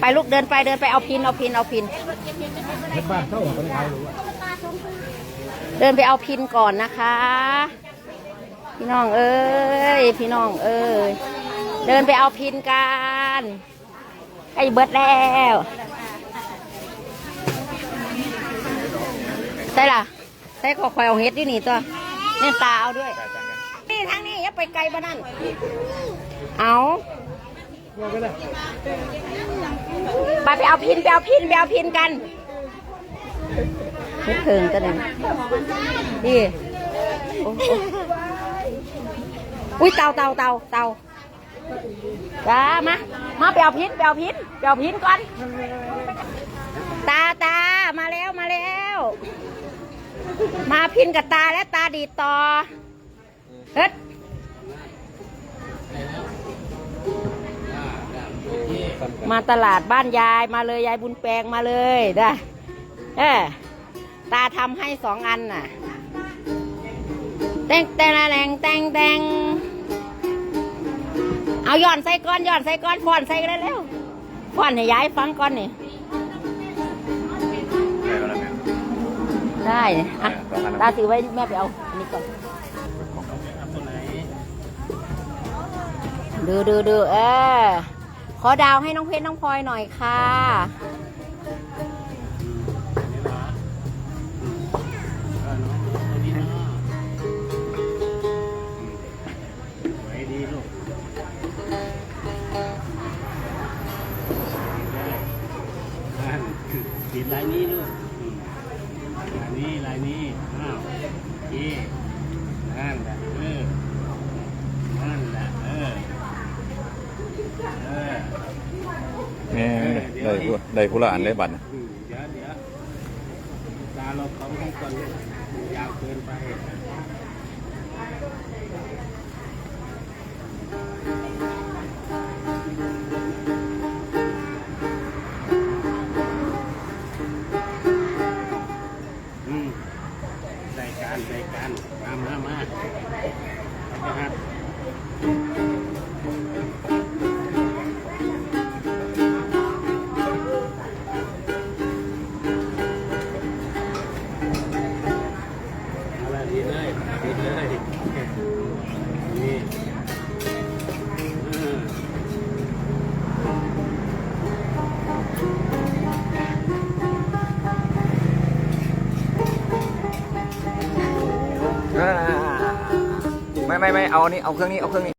ไปลูกเดินไปเดินไปเอาพินเอาพินเอาพิน เฮ็ดบ้านเท่าคนไทยรู้ว่าเดินไปเอาพินก่อนนะคะ พี่น้องเอ้ยพี่น้องเอ้ยเดินไปเอาพินกันไอ้เบิดแล้วใช่ล่ะใช่ขอคอยเอาเฮ็ดด้วยนี่ตัวเนี่ยตาเอาด้วย นี่ทางนี้อย่าไปไกลบ้านั่นเอา ไปไปเอาพินไปเอาพินไปเอาพินกันเฮ็ดเพิงกันเลยนี่โอ้โอ้อุ้ยเตาเตาเตาเตาจ้ามา มาไปเอาพินไปเอาพินไปเอาพินก่อน ตาตามาแล้วมาแล้ว มาพินกับตาและตาดีต่อเฮ็ด มาตลาดบ้านยายมาเลยยายบุญแปลงมาเลยได้เออตาทำให้สองอันน่ะแตงแตงแตงแตงแตงเอาย่อนใส่ก้อนย่อนใส่ก้อนฟอนใส่กันเร็วฟอนให้ยายฟังก่อนนี่ได้อะตาถือไว้แม่ไปเอาอันนี้ก่อนดูดูดูเออ ขอดาวให้น้องเพชรน้องพลอยหน่อยค่ะไว้ดีลูกนั่นติดลายนี้ลูกลายนี้ลายนี้อ้าวเย่นั่นแหละเออนั่นแหละเออเออ แม่ได้ผู้ได้ผู้ละอันได้บัตรอืมเดี๋ยวเดี๋ยวตาเราเขาให้ก่อนลูกยาวเกินไปอืมได้การได้การมามามาเอาไปครับ ไม่ไม่เอาอันนี้เอาเครื่องนี้เอาเครื่องนี้